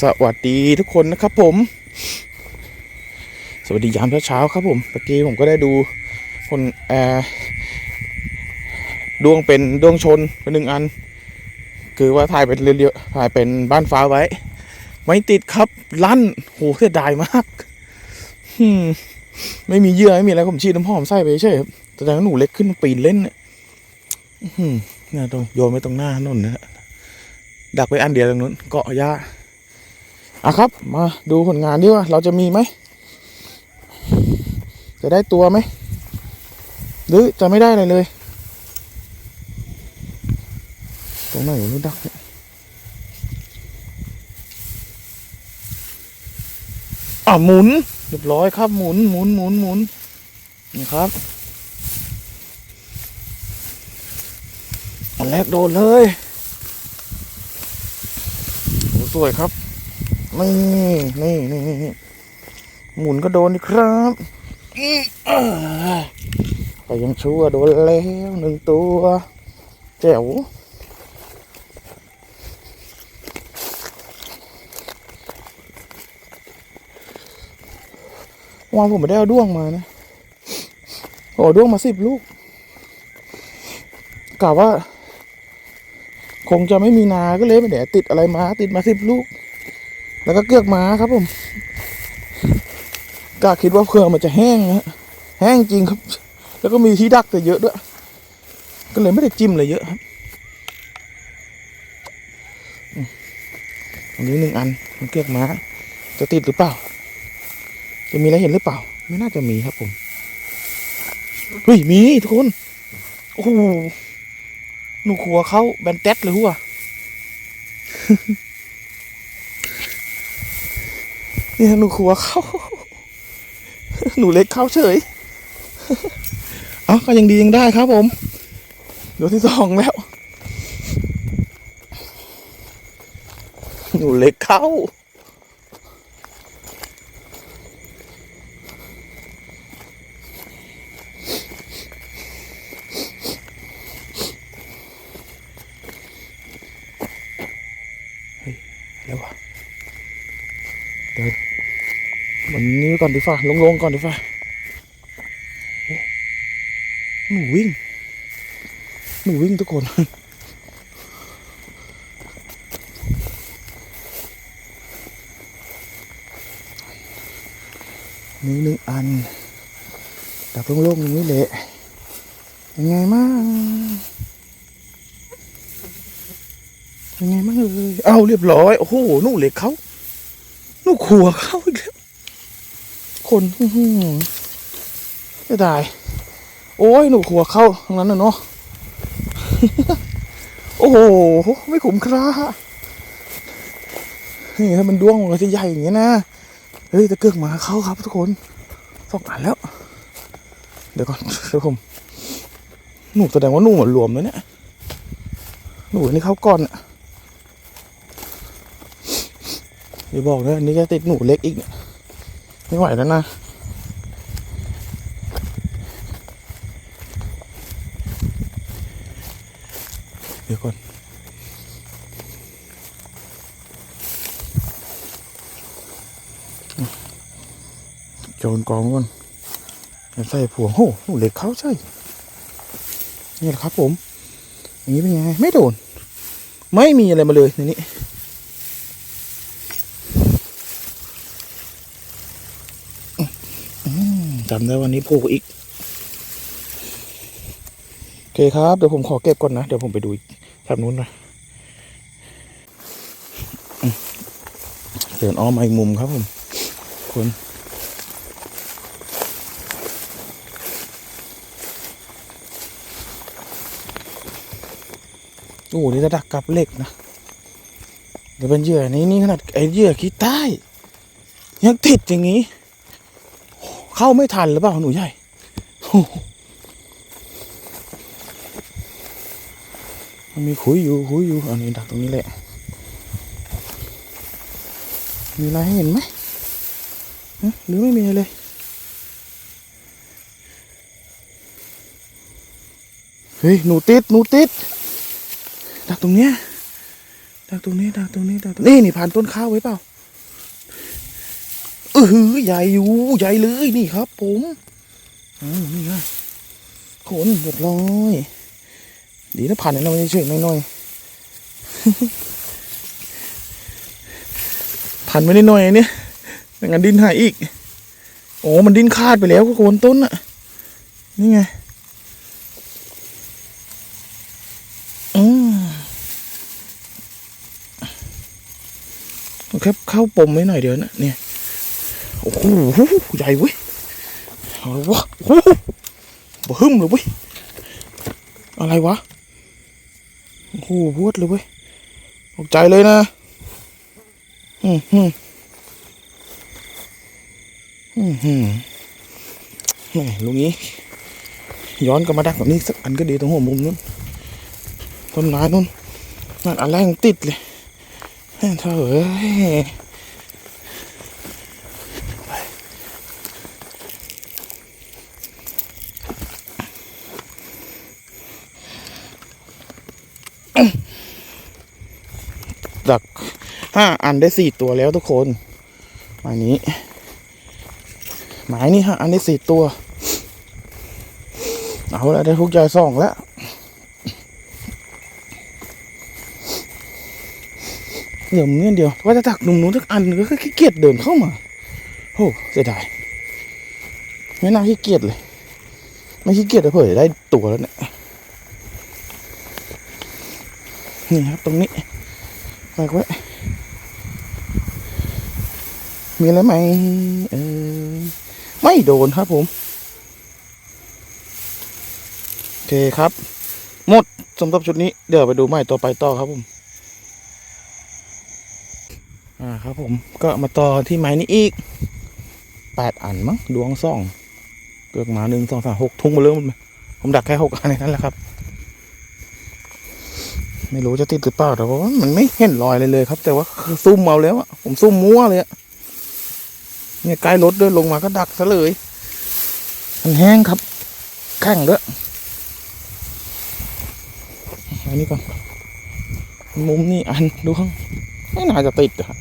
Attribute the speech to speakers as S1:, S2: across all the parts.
S1: สวัสดีทุกคนนะครับผม สวัสดียามเช้าๆครับผมเมื่อกี้ผมก็ได้ดูคนแอร์ดวงเป็นดวงชนเป็นหนึ่งอัน คือว่าถ่ายเป็นเรียวๆถ่ายเป็นบ้านฟ้าไว้ ไม่ติดครับลั่นโหเสียดายมากไม่มีเยื่อไม่มีอะไรผมฉีดน้ำหอมใส่ไปเฉยครับแต่ถ้าหนูเล็กขึ้นปีนเล่นเนี่ยนี่ยตรงโยนไว้ตรงหน้าถนนนะฮะ ดักไว้อันเดียวตรงนู้นเกาะหญ้าอะครับ มาดูผลงานดีว่าเราจะมีไหม จะได้ตัวไหม หรือจะไม่ได้อะไรเลย ตรงไหนวะนู่นดักเนี่ยอะหมุนเรียบร้อยครับหมุนหมุนหมุนหมุนนี่ครับอันแรกโดนเลยโอ้ส วยครับ นี่นี่นี่นี่หมุนก็โดนอีครับแต่ยังชั่วโดนแล้วหนึ่งตัว แจ๋ววานผมไม่ได้เอาด้วงมานะโอ้ด้วงมาสิบลูกกะว่า คงจะไม่มีนาก็เลยไม่ได้ติดอะไรมาติดมาสิบลูก แล้วก็เกือกม้าครับผมกะคิดว่าเพื่อมันจะแห้งนะฮะแห้งจริงครับ แล้วก็มีที่ดักแต่เยอะด้วย ก็เลยไม่ได้จิ้มเลยเยอะครับอันนี้หนึ่งอันมันเกือกม้า จะติดหรือเปล่า จะมีอะไรเห็นหรือเปล่า ไม่น่าจะมีครับผมเฮ้ยมีทุกคนโอ้โห หนูขัวเขาแบนเต็ดเลยหัวเนี่ยหนูขัวเขาหนูเล็กเข้าเฉยเอ๋อก็ยังดียังได้ครับผมเดี๋ยวที่สองแล้ว หนูเล็กเข้า แล้ววะเดี๋ยวมันนี้ไว้ ก่อนดีฟ้าลงลงๆก่อนดีฟ้าหนูวิ่ง หนูวิ่งทุกคนนี่หนึ่งอันดับโล่งๆอย่างนี้แหละยังไงมั่งยังไงมั่งเอ่ยเอาเรียบร้อย โอ้โหนูเหล็กเขาหนูขัวเขาอีกแล้ว คนอื้อหือจะได้โอ้ยหนูขัวเข้าทั้งนั้นนะเนาะโอ้โห ไม่ขุมครานี่ถ้ามันด้วงมันจะใหญ่อย่างเงี้ยนะ เฮ้ยตะเกือกหมาเข้าครับทุกคนสองอันแล้ว เดี๋ยวก่อนเดี๋ยวผมหนูแสดงว่าหนูหมดรวมแล้วเนี่ย หนูนี่เข้าก่อนอะอย่าบอกนะอันนี้จะติดหนูเล็กอีกเนี่ย ไม่ไหวแล้วนะเดี๋ยวก่อนโจรกองก่อนใส่ผัวโหหนูเหล็กเขาใช่นี่แหละครับผม อย่างนี้เป็นไง ไม่โดน ไม่มีอะไรมาเลยในนี้ อืม จำได้วันนี้โผล่อีก โอเคครับ เดี๋ยวผมขอเก็บก่อนนะ เดี๋ยวผมไปดูอีกแถบนู้นนะอืมเดินอ้อมมาอีกมุมครับผมคนโอ้โหนี่ระดับกับเหล็กนะเดี๋ยวเป็นเหยื่อนี้นี่ขนาดไอ้เหยื่อขี้ใต้ ยังติดอย่างนี้ เข้าไม่ทันหรือเปล่าหนูใหญ่มันมีคุยอยู่คุยอยู่อันนี้ดักตรงนี้แหละ มีอะไรให้เห็นไหมหรือไม่มีเลย เฮ้ย หนูติด หนูติด ดักตรงเนี้ย ดักตรงนี้ ดักตรงนี้ ดักตรงนี้ นี่ผ่านต้นข้าวไว้เปล่า เออหือใหญ่อยู่ใหญ่เลยนี่ครับ ผมอืมนี่ไงขนเรียบร้อย ดีนะผ่านเราเฉยน้อยๆผ่านไม่ได้หน่อยเนี่ยแต่งั้นดินหายอีก โอ้มันดินขาดไปแล้วก็โคนต้นอะนี่ไงอืมแค่เข้าปมไว้หน่อยเดี๋ยวนะเนี่ย โอ้โหใหญ่เว้ยเอาละวะโอ้โหบ่หึมเลยเว้ยอะไรวะโอ้โหพวดเลยเว้ยตกใจเลยนะอืมอืมอืมอืมแม่ลุงนี้ ย้อนกลับมาดักแบบนี้สักอันก็ดีตรงหัวมุมนู้นต้นไม้นู้นนั่นอันแรกติดเลยแม่งเธอเอ้ยดัก ห้าอันได้สี่ตัวแล้วทุกคนหมายนี้ หมายนี้ห้าอันได้สี่ตัว เอาละได้ทุกยายสองแล้วเดี๋ยวเนี่ยเดียวว่าจะตักหนุ่มนู้นสักอันก็ขี้เกียจเดินเข้ามาโอ้เสียดายไม่น่าขี้เกียจเลย ไม่ขี้เกียจเลยเผื่อได้ตัวแล้วเนี่ยนี่ครับตรงนี้ไปไว้ มีอะไรไหมเออไม่โดนครับผมโอเคครับ หมดสำหรับชุดนี้เดี๋ยวไปดูใหม่ต่อไปต่อครับผม อ่าครับผมก็มาต่อที่ไม้นี้อีกแปดอันมั้งดวงสองเกือกมาหนึ่งสองสามหกทุ่งมาเริ่มผมดักแค่หกอันในนั้นแหละครับ ไม่รู้จะติดหรือเปล่าแต่ว่ามันไม่เห็นรอยเลยเลยครับ แต่ว่าคือซุ่มเอาแล้วอะผมซุ่มมั่วเลยอะ เนี่ยใกล้รถด้วยลงมาก็ดักซะเลย มันแห้งครับ แข็งด้วยอันนี้ก่อนมุมนี่อันดูข้างไม่น่าจะติดอะ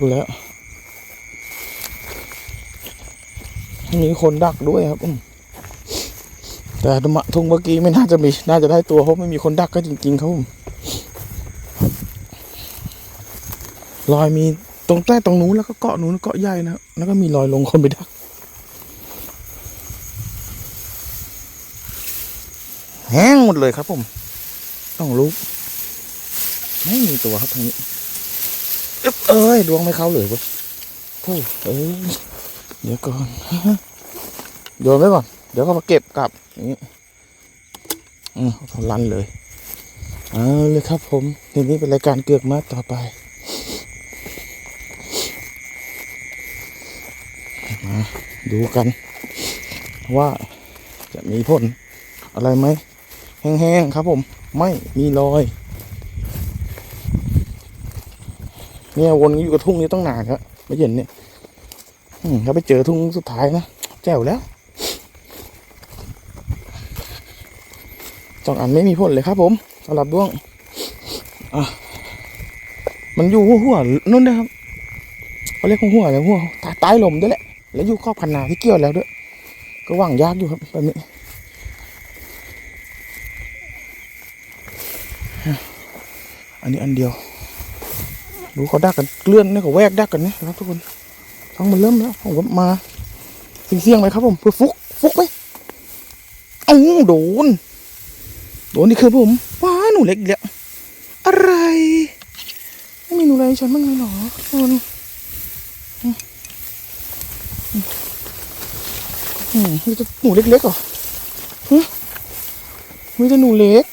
S1: ดูแล้ว มีคนดักด้วยครับอืมแต่มะทุ่งเมื่อกี้ไม่น่าจะมี น่าจะได้ตัวเพราะไม่มีคนดักก็จริงๆครับรอยมี รงใต้ตรงนู้นแล้วก็เกาะนู้นเกาะใหญ่นะแล้วก็มีรอยลงคนไปดักแห้งหมดเลยครับผม ต้องลุกไม่มีตัวครับทางนี้อึ๊บเอ้ยดวงไม่เข้าเลยเว้ยโอ้เอ้ยเดี๋ยวก่อนโยนไว้ก่อน เดี๋ยวก็มาเก็บกลับอย่างนี้อืมเอาลันเลย เอาเลยครับผมทีนี้เป็นรายการเกือกมาต่อไปมา ดูกัน ว่าจะมีผลอะไรไหม แห้งๆครับผม ไม่มีรอย เนี่ยวนอยู่กับทุ่งนี้ต้องนานครับไม่เย็นเนี่ยอืมถ้าไปเจอทุ่งสุดท้ายนะแจ๋วแล้วสองอันไม่มีผลเลยครับผมสำหรับด้วงอะมันอยู่หัวหัวนู่นนะครับเขาเรียกหัวหัวอะไรหัวต้ใต้ลมด้วยแหละ แล้วอยู่ครอบคันนาที่เกี่ยวแล้วด้วย ก็หว่างยากอยู่ครับแบบนี้อันนี้อันเดียว ดูเขาดักกันเกลื่อนนี่เขาแวกดักกันนะครับทุกคนท้องมันเริ่มแล้วผมก็มาเสี่ยงๆไปครับผมเพื่อฟุกฟุกไหมเอ้าโดน โดนนี่คือผมว้าหนูเล็กอีกแล้วอะไรไม่มีหนูอะไรฉันบ้างเลยหรอโดนอื มอืมมีแต่หนูเล็กๆเหรอฮะมีแต่หนูเล็ก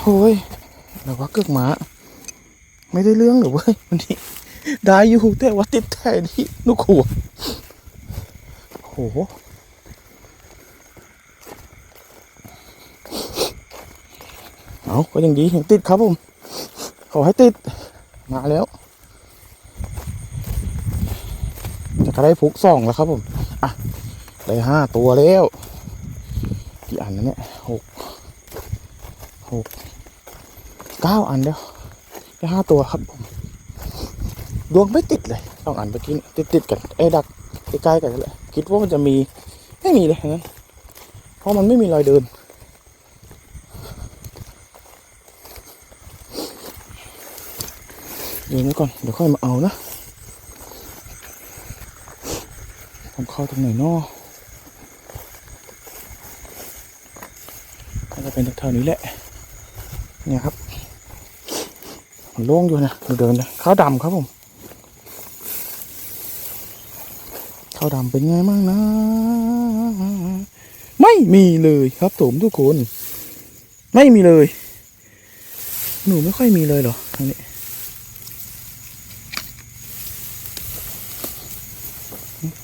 S1: โอ้ยแล้วว่าเกือกหมา ไม่ได้เรื่องหรือเว้ยวันนี้ ได้อยู่แต่ว่าติดแต่ที่ลูกขัวโหเอาก็ยังดียังติดครับผม ขอให้ติด มาแล้ว จะก็ได้ฟุกสองแล้วครับผม อะ ได้ห้าตัวแล้วกี่อันนะเนี่ยหกหกเก้าอันแล้วได้ห้าตัวครับผมดวงไม่ติดเลยสองอันเมื่อกี้ติดติดๆกันไอ้ดักใกล้ๆกันนั่นแหละคิดว่ามันจะมีไม่มีเลยนั้นเพราะมันไม่มีรอยเดิน เดี๋ยวนี้ก่อน เดี๋ยวค่อยมาเอานะผม เข้าตรงไหนนอน่าจะเป็นแถวๆนี้แหละ เนี่ยครับมันโล่งอยู่นะดูเดินเลยข้าวดำครับผมข้าวดำเป็นไงบ้างนะ ไม่มีเลยครับผมทุกคน ไม่มีเลย หนูไม่ค่อยมีเลยเหรอทางนี้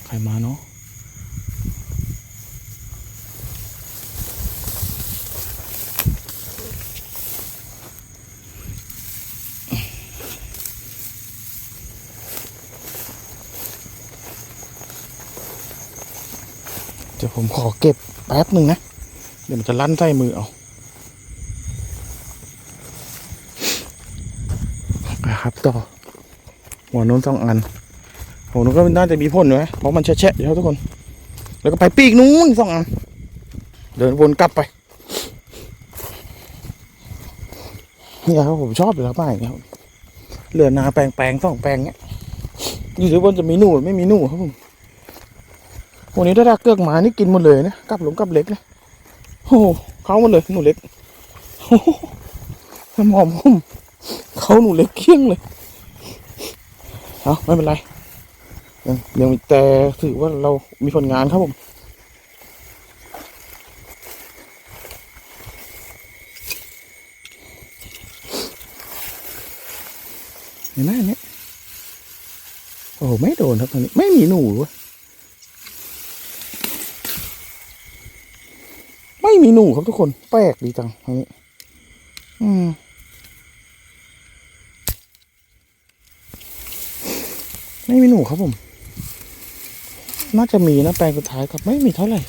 S1: ใค รมาเนาะเดี๋ยวผมขอเก็บแป๊บหนึ่งนะ เดี๋ยวมันจะลั่นใส่มือเอาไปครับต่อหัวโน้นสองอัน โหนูก็น่าจะมีพ่นอยู่นะเพราะมันแฉะๆอยู่ครับทุกคน แล้วก็ไปปีกนู้นสองอันเดินวนกลับไปนี่ครับผมชอบอยู่แล้วป้ายอย่างเงี้ยครับเหลือนาแปลงแปลงสองแปลงเนี้ยอยู่ที่ว่าจะมีหนูไม่มีหนูครับผมวันนี้ถ้าดักเกือกหมานี่กินหมดเลยนะกลับหลงกลับเล็กนะโอ้โเขาหมดเลยหนูเล็กโอ้โหหมอมผมเขาหนูเล็กเคี้ยงเลยเอาไม่เป็นไร ยังยังมีแต่ถือว่าเรามีผลงานครับผมเห็นไหมอันเนี้ยโอ้โหไม่โดนครับตอนนี้ ไม่มีหนูวะไม่มีหนูครับทุกคน แปลกดีจังตรงนี้ อืมไม่มีหนูครับผม น่าจะมีนะแปลงสุดท้ายครับไม่มีเท่าไหร่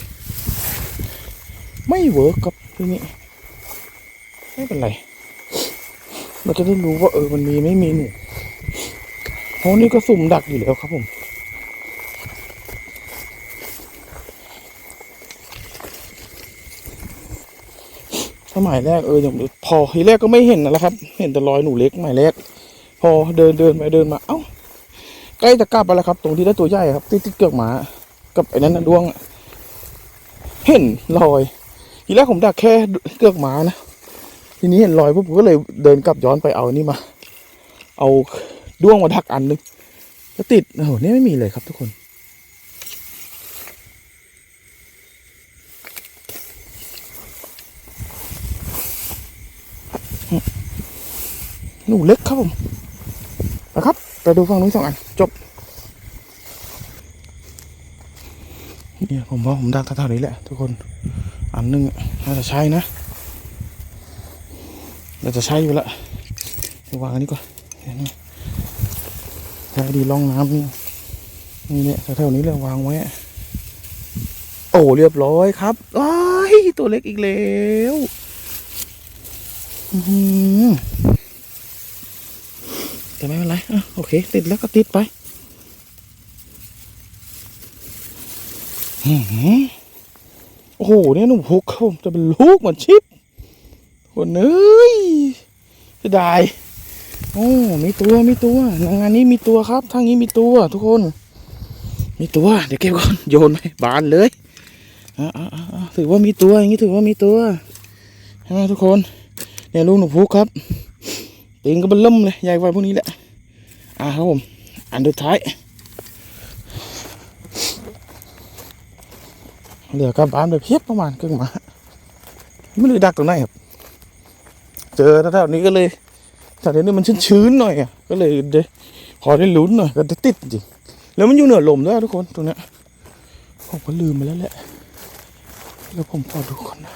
S1: ไม่เวิร์กครับทีนี้ไม่เป็นไรเราจะได้รู้ว่าเออมันมีไม่มีหนูเพราะนี่ก็สุ่มดักอยู่แล้วครับผมสมัยแรกเอออย่างพอทีแรกก็ไม่เห็นนะครับ เห็นแต่รอยหนูเล็กสมัยแรก พอเดินเดินไปเดินมา เอ้า ใกล้จะกลับไปแล้วครับ ตรงที่ได้ตัวใหญ่ครับที่ที่เกือกหมา กับไอ้นั้นนะดวง เห็นรอย ทีแรกผมดักแค่เกือกหมานะทีนี้เห็นรอยปุ๊บผมก็เลยเดินกลับย้อนไปเอานี่มา เอาด้วงมาดักอันหนึงก็ติดโอ้โหนี่ไม่มีเลยครับทุกคน หนูเล็กครับผมนะครับ ไปดูฝั่งนู้นสองอัน จบ เนี่ยผมว่าผมดักเท่าๆนี้แหละทุกคน อันหนึงน่าจะใช่นะ น่าจะใช่อยู่ละวางอันนี้ก่อนใช่ดีล่องน้ำนี่นี่เนี่ยแถวๆนี้เลยวางไว้ โอ้เรียบร้อยครับว้ายตัวเล็กอีกแล้วแต่ไม่เป็นไรอะ เคติดแล้วก็ติดไปอื้อหือโอ้โหเนี่ยหนุ่มพุกครับผมจะเป็นลูกเหมือนชิปคนเอ้ยจะได้โอ้มีตัวมีตัวงานนี้มีตัวครับทางนี้มีตัวทุกคน มีตัว เดี๋ยวเก็บก่อนโยนไปบานเลยอ่าอ่าอ่าถือว่ามีตัวอย่างนี้ถือว่ามีตัวใช่ไหมทุกคนเนี่ยลูกหนุ่มพุกครับตีนก็เป็นล่มเลยใหญ่กว่าพวกนี้แหละ อ่าครับผม อันสุดท้าย เหลือกลับบ้านไปเพียบประมาณครึ่งหมา ไม่รู้ดักตรงไหนครับ เจอแถวนี้ก็เลยแถวนี้มันชื้นๆหน่อยอะ ก็เลยได้พอได้ลุ้นหน่อยก็ได้ติดจริง แล้วมันอยู่เหนือลมด้วยทุกคนตรงเนี้ยผมก็ลืมไปแล้วแหละ แล้วผมขอดูก่อนนะ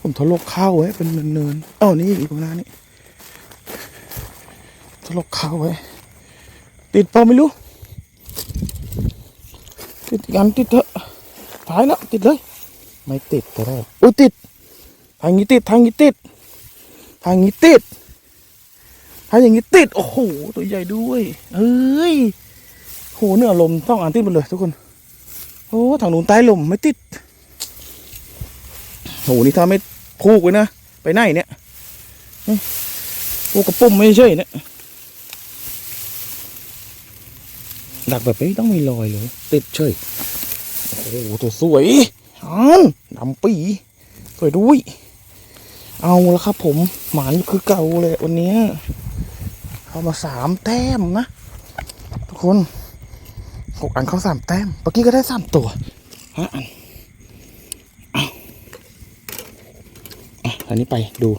S1: ผมทะลกข้าวไว้เป็นเนินๆอ้าวนี่อีกตรงหน้านี้ทะลกข้าวไว้ ติดเปล่าไม่รู้ ติดอีกอันติดเถอะท้ายแล้วติดเลย ไม่ติดแต่แรกอุ้ยติดทางนี้ติดทางนี้ติดทางนี้ติดถ้าอย่างนี้ติด โอ้โห ตัวใหญ่ด้วยเอ้ยโหเนื้อลมต้องอ่านติดหมดเลยทุกคน โอ้ทางนู้นใต้ลมไม่ติดโหนี่ถ้าไม่พูกไว้นะ ไปไหนเนี่ยพูกกระปุ่มไม่ใช่เนี่ย ดักแบบนี้ต้องมีรอยเลยติดเฉยโอ้โหตัวสวยอันดำปีสวยด้วย เอาละครับ ผมหมานคือเก่าเลยวันเนี้ยเข้ามาสามแต้มนะ ทุกคนหกอันเข้าสามแต้มเมื่อกี้ก็ได้สามตัวห้าอันเอาอะอันนี้ไปดู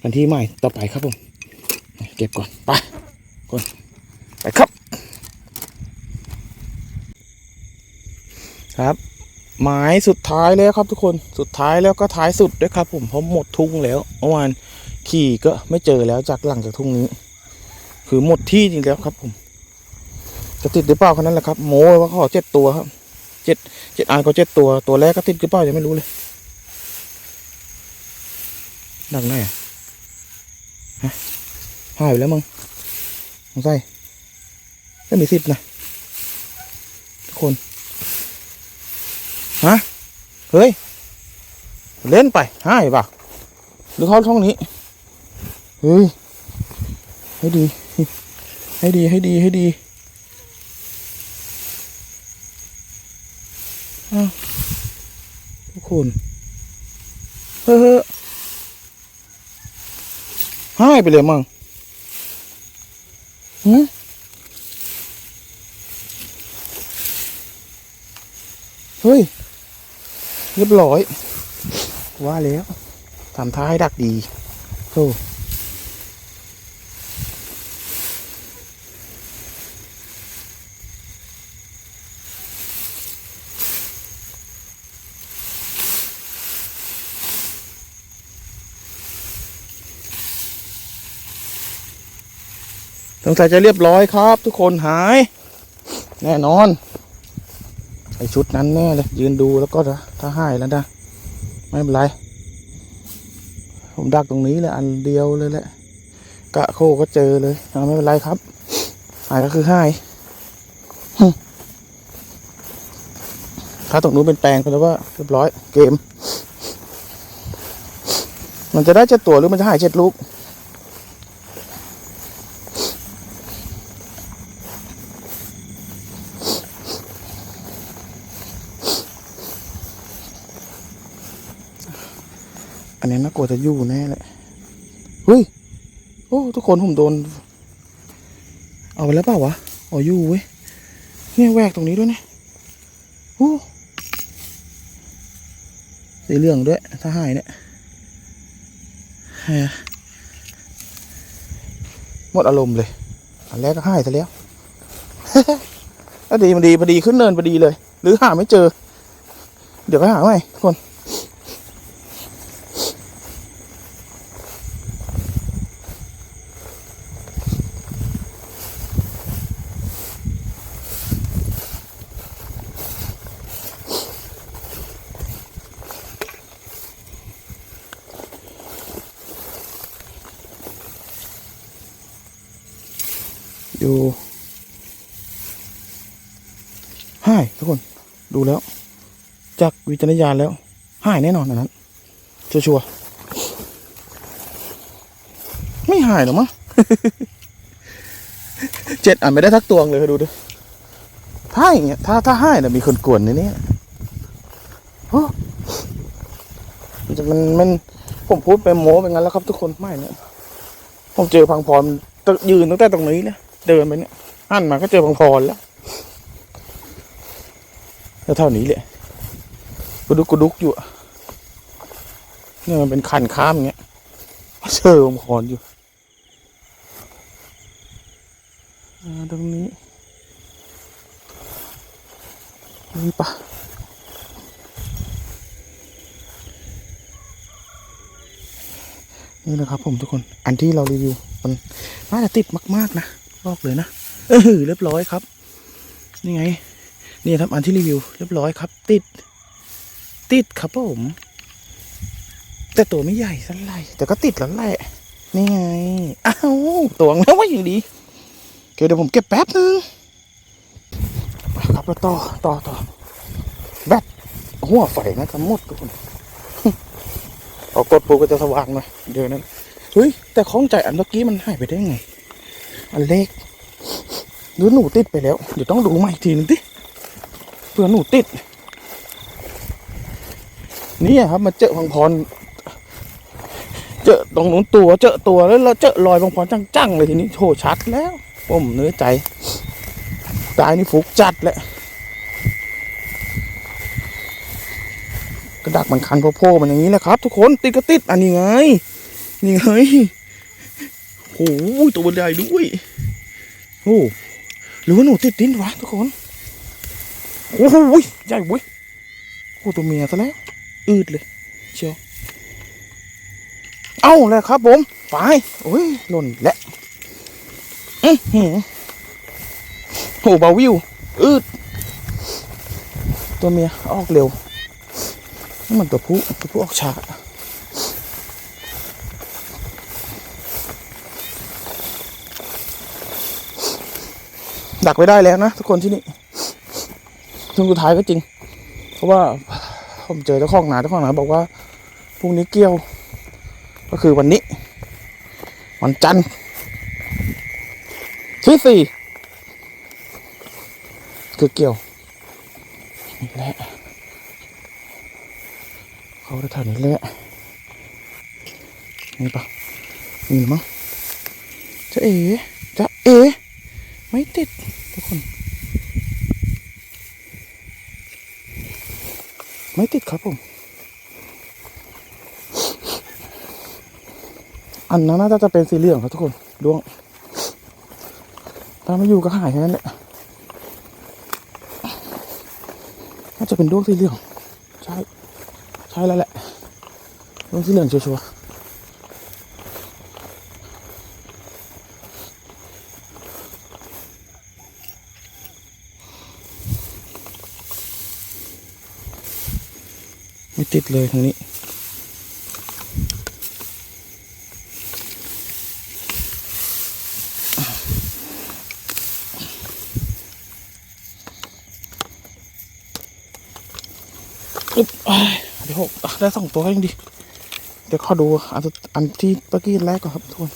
S1: กันที่ใหม่ต่อไปครับผม เก็บก่อน ไปก่อนไปครับ ครับ หมายสุดท้ายแล้วครับทุกคนสุดท้ายแล้วก็ท้ายสุดด้วยครับ ผมเพราะหมดทุ่งแล้วเมื่อวานขี่ก็ไม่เจอแล้วจากหลังจากทุ่งนี้ คือหมดที่จริงแล้วครับผม จะติดหรือเปล่าแค่นั้นแหละครับ โม้ว่าเขาขอเจ็ดตัวครับเจ็ดเจ็ดอันก็เจ็ดตัวตัวแรกก็ติดหรือเปล่ายังไม่รู้เลยดังไหนอะฮะหายไปแล้วมึงมึงใส่ไม่มีสิทธิ์นะทุกคน เฮ้ย เล่นไปให้ป่ะหรือเขาช่องนี้ เฮ้ย ให้ดี ให้ดีให้ดีให้ดีทุกคนเฮ้อให้ไปเลยมั่งหืเฮ้ย เรียบร้อย ว่าแล้วทำท่าให้ดักดีโอ้สงสัยจะเรียบร้อยครับ ทุกคนหาย แน่นอน ชุดนั้นแน่เลยยืนดูแล้วก็ถ้าหายแล้วนะไม่เป็นไร ผมดักตรงนี้เลยอันเดียวเลยแหละกะโคก็เจอเลยอ่าไม่เป็นไรครับหายก็คือหายถ้าตรงนู้นเป็นแปลงก็แล้วว่าเรียบร้อยเกม มันจะได้เจ็ดตัวหรือมันจะหายเจ็ดลูก อันนี้น่า กลัวจะอยู่แน่เลยเฮ้ย โอ้ทุกคนผมโดน เอาไปแล้วเปล่าวะอ๋ออยู่เว้ยเนี่ยแหวกตรงนี้ด้วยนะโอ้สีเหลืองด้วย ถ้าหายเนี่ยหมดอารมณ์เลยอันแรกก็หายซะแล้วก็ดีมันดีพอดีขึ้นเนินพอดีเลย หรือหาไม่เจอ เดี๋ยวก็หาใหม่ทุกคน อยู่หายทุกคน ดูแล้ว จาก วิจารณญาณแล้ว หายแน่นอนอันนั้น ชัวร์ๆไม่หายหรอมั้งเจ็ดอ่านไม่ได้ทักตวงเลยดูดิถ้าอย่างเงี้ยถ้าถ้าให้นะมีคนกวนในนี้โอ้มันมันมันผมพูดไปโม้ไปงั้นแล้วครับ ทุกคนไม่เนี่ยผมเจอพังพรยืนตั้งแต่ตรงนี้เลยเดินไปเนี่ยหันมาก็เจอพังพรแล้วแล้วเท่านี้แหละ กุดุกกุดุกอยู่เนี่ยมันเป็นคันข้ามอย่างเงี้ยเจอพังพรอยู่ตรงนี้นี่ปะนี่นะครับผมทุกคน อันที่เรารีวิว มันน่าจะติดมาก ๆ นะบอกเลยนะ เออเรียบร้อยครับ นี่ไง นี่ครับอันที่รีวิว เรียบร้อยครับ ติด ติดครับผม แต่ตัวไม่ใหญ่สักไรแต่ก็ติดแล้วแหละนี่ไงอ้าวตวงแล้วว่าอย่างดีโอเคเดี๋ยวผมเก็บแป๊บนึงครับแล้วต่อต่อต่อแบตหัวไฟนะทั้งหมดทุกคนเอากดปุ๊บก็จะสว่างหน่อยเดี๋ยวนั้นเฮ้ยแต่ข้องใจอันเมื่อกี้มันหายไปได้ไง อันเล็กหรือหนูติดไปแล้ว เดี๋ยวต้องดูใหม่อีกทีนึงดิเพื่อหนูติด นี่ครับมาเจอพังพร เจอตรงนู้นตัวเจอตัวแล้วเราเจอรอยพังพรจังๆเลยทีนี้โชชัดแล้วผมเนื้อใจตายนี่ฟุกจัดแหละกระดักมันคันโพ่ๆมันอย่างนี้แหละครับ ทุกคนติดก็ติดอันนี้ไง นี่ไงโอ้โหตัวใหญ่ด้วยโอ้หรือว่าหนูติดดินวะทุกคนโอ้โหใหญ่เว้ยโอ้ตัวเมียซะแล้ว อืดเลยเชียวเอาแล้วครับผมไปโอ้ยหล่นแล้วอื้อหือโหบาวิว อืด ตัวเมียออกเร็วนี่มันตัวผู้ตัวผู้ออกช้าดักไว้ได้แล้วนะทุกคนที่นี่ช่วงสุดท้ายก็จริง เพราะว่า ผมเจอเจ้าของนาเจ้าของนาบอกว่าพรุ่งนี้เกี่ยว ก็คือวันนี้ วันจันทร์ที่สี่คือเกี่ยวนี่แหละเขาแถวนี้แหละนี่ปะนี่หรือมั้งจะเอ๋จะเอ๋ไม่ติดทุกคน ไม่ติดครับผม อันนั้นน่าจะเป็นสีเหลืองครับทุกคนดวงถ้าไม่อยู่ก็หายแค่นั้นแหละน่าจะเป็นดวงสีเหลือง ใช่ ใช่แล้วแหละดวงสีเหลืองชัวร์ ติดเลยทางนี้ อึ๊บอ้ายเดี๋ยวหกได้สองตัวก็ยังดี เดี๋ยวขอดูอันอันที่เมื่อกี้แรกก่อนครับทุกคน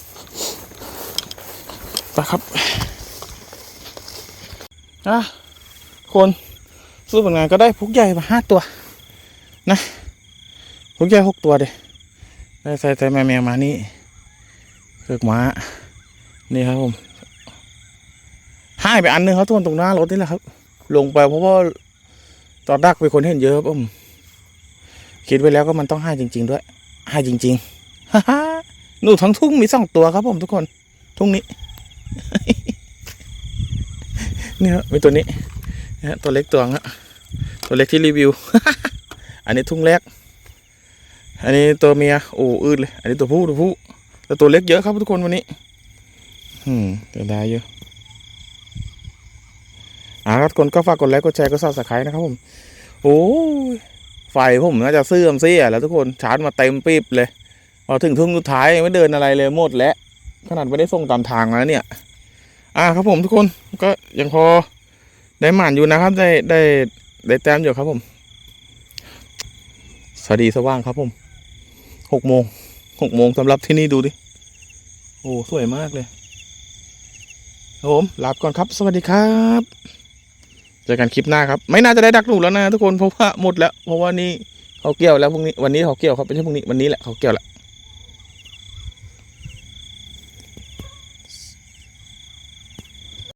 S1: ไปครับอะคนสู้ผลงานก็ได้พุกใหญ่มาห้าตัว นะ พุกใหญ่หกตัวเดยได้ใส่ใส่แม่แมวมานี่เลือกม้านี่ครับผมหายไปอันหนึงครับทุกคนตรงหน้ารถนี่แหละครับ ลงไปเพราะว่าตอนดักไปคนเห็นเยอะครับผมคิดไว้แล้วก็มันต้องให้จริง ๆ ด้วยให้จริงๆฮ่าฮ่าหนูทั้งทุ่งมีสองตัวครับผมทุกคน ทุ่งนี้นี่ครับมีตัวนี้นะตัวเล็กตัวงะตัวเล็กที่รีวิว อันนี้ทุ่งแรก อันนี้ตัวเมียโอ้อืดเลย อันนี้ตัวผู้ตัวผู้แต่ตัวเล็กเยอะครับทุกคนวันนี้ อืมเดี๋ยวได้เยอะอ่าทุกคนก็ฝากกดไลค์กดแชร์กดซับสไครต์นะครับผม โอ้ยไฟผมน่าจะเสื่อมเสียแล้วทุกคนชาร์จมาเต็มปีบเลยพอถึงทุ่งสุดท้ายไม่เดินอะไรเลยหมดแล้วขนาดไม่ได้ส่งตามทางแล้วเนี่ย อ่าครับผมทุกคนก็ยังพอได้หมานอยู่นะครับ ได้ได้ได้แต้มอยู่ครับผม สวัสดีสว่างครับผม หกโมงหกโมงสำหรับที่นี่ดูดิ โอ้สวยมากเลยครับผมลาบก่อนครับ สวัสดีครับเจอกันคลิปหน้าครับ ไม่น่าจะได้ดักหนูแล้วนะทุกคนเพราะว่าหมดแล้ว เพราะว่านี่เขาเกี่ยวแล้วพรุ่งนี้วันนี้เขาเกี่ยวครับไม่ใช่พรุ่งนี้วันนี้แหละเขาเกี่ยวแล้ว